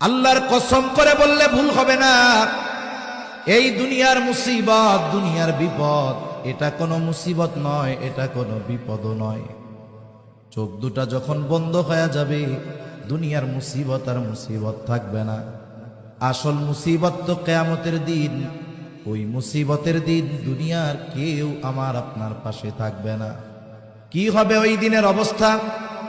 আল্লাহর কসম করে বললে ভুল হবে না। এই দুনিয়ার মুসিবত, দুনিয়ার বিপদ, এটা কোনো মুসিবত নয়, এটা কোনো বিপদও নয়। চোখ দুটা যখন বন্ধ হয়ে যাবে, দুনিয়ার মুসিবত আর মুসিবত থাকবে না। আসল মুসিবত তো কেয়ামতের দিন। ওই মুসিবতের দিন দুনিয়ার কেউ আমার আপনার পাশে থাকবে না। কি হবে ওই দিনের অবস্থা?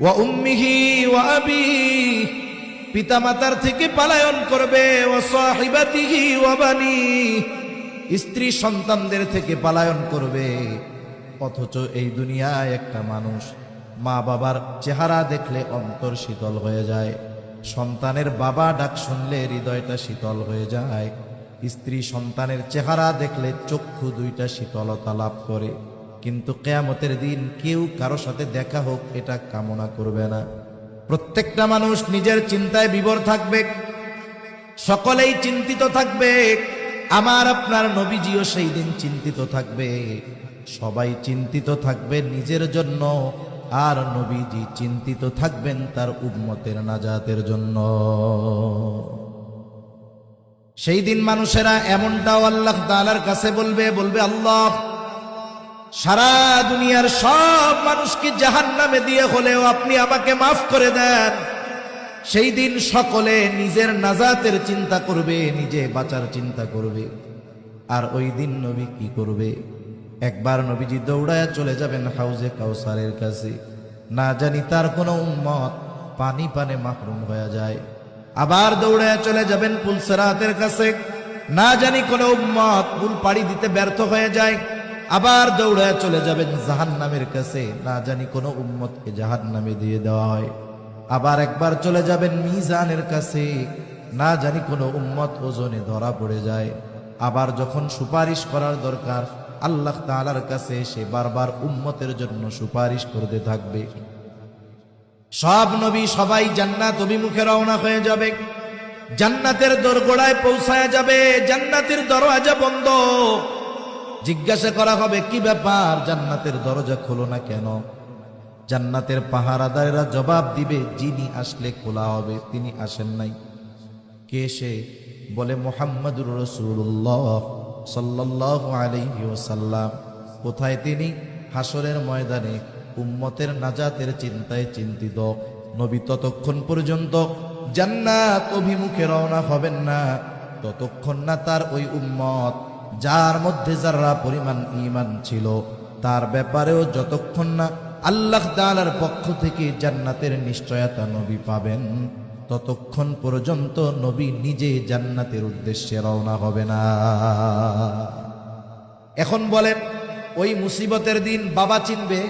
ওয়া উম্মিহি ওয়া আবি, পিতামাতার থেকে পালায়ন করবে, ওয়া সাহিবাতিহি ওয়া বানি, স্ত্রী সন্তানদের থেকে পালায়ন করবে। অথচ এই দুনিয়ায় একটা মানুষ মা বাবার চেহারা দেখলে অন্তর শীতল হয়ে যায়। সন্তানের বাবা ডাক শুনলে হৃদয়টা শীতল হয়ে যায়। স্ত্রী সন্তানের চেহারা দেখলে চক্ষু দুইটা শীতলতা লাভ করে। কিন্তু কেয়ামতের দিন কেউ কারও সাথে দেখা হোক, এটা কামনা করবে না। প্রত্যেকটা মানুষ নিজের চিন্তায় বিবর থাকবে, সকলেই চিন্তিত থাকবে। আমার, আপনার নবীজিও সেই দিন চিন্তিত থাকবে। সবাই চিন্তিত থাকবে নিজের জন্য, আর নবীজি চিন্তিত থাকবেন তার উম্মতের নাজাতের জন্য। সেই দিন মানুষেরা এমনটাও আল্লাহ তাআলার কাছে বলবে বলবে, আল্লাহ সারা দুনিয়ার সব মানুষকে জাহান নামে দিয়ে হলেও আপনি আমাকে মাফ করে দেন। সেই দিন সকলে নিজের নাজাতের চিন্তা করবে, নিজে বাঁচার চিন্তা করবে। আর ওই দিন নবী কি করবে? একবার নবীজি দৌড়ায় চলে যাবেন হাউজে কাউসারের কাছে। না জানি তার কোনো উম্মত পানি পানে মাহরুম হয়ে যায়। আবার দৌড়ায় চলে যাবেন পুলসেরাতের কাছে। না জানি কোনো উম্মত পুল পাড়ি দিতে ব্যর্থ হয়ে যায়। আবার দৌড়ায় চলে যাবেন জাহান নামের কাছে। না জানি কোনো উম্মতকে জাহান নামে দিয়ে দেওয়া হয়। আবার একবার চলে যাবেন মিজানের কাছে। না জানি কোনো উম্মত ওজনে ধরা পড়ে যায়। আবার যখন সুপারিশ করার দরকার, আল্লাহ তাআলার কাছে সে বারবার উম্মতের জন্য সুপারিশ করতে থাকবে। সব নবী সবাই জান্নাত অভিমুখে রওনা হয়ে যাবে। জান্নাতের দোরগোড়ায় পৌঁছায় যাবে। জান্নাতের দরওয়াজা বন্ধ। জিজ্ঞাসা করা হবে, কি ব্যাপার? জান্নাতের দরজা খোলো না কেন? জান্নাতের পাহারাদারেরা জবাব দিবে, যিনি আসলে খোলা হবে, তিনি আসেন নাই। কে সে? বলে, মোহাম্মদুর রসুল্লাহ সাল্লাহ আলহি ওসাল্লাম কোথায় তিনি? হাসরের ময়দানে। উম্মতের নাজাতের চিন্তায় চিন্তিত। নবী ততক্ষণ পর্যন্ত জান্নাত অভিমুখে রওনা হবেন না। ততক্ষণ না তার ওই উম্মত যার মধ্যে যারা পরিমাণ ইমান ছিল, তার ব্যাপারেও যতক্ষণ না আল্লাহ দালার পক্ষ থেকে জান্নাতের নিশ্চয়তা নবী পাবেন, ততক্ষণ পর্যন্ত নবী নিজে জান্নাতের উদ্দেশ্যে রওনা হবে না। এখন বলেন, ওই মুসিবতের দিন বাবা চিনবে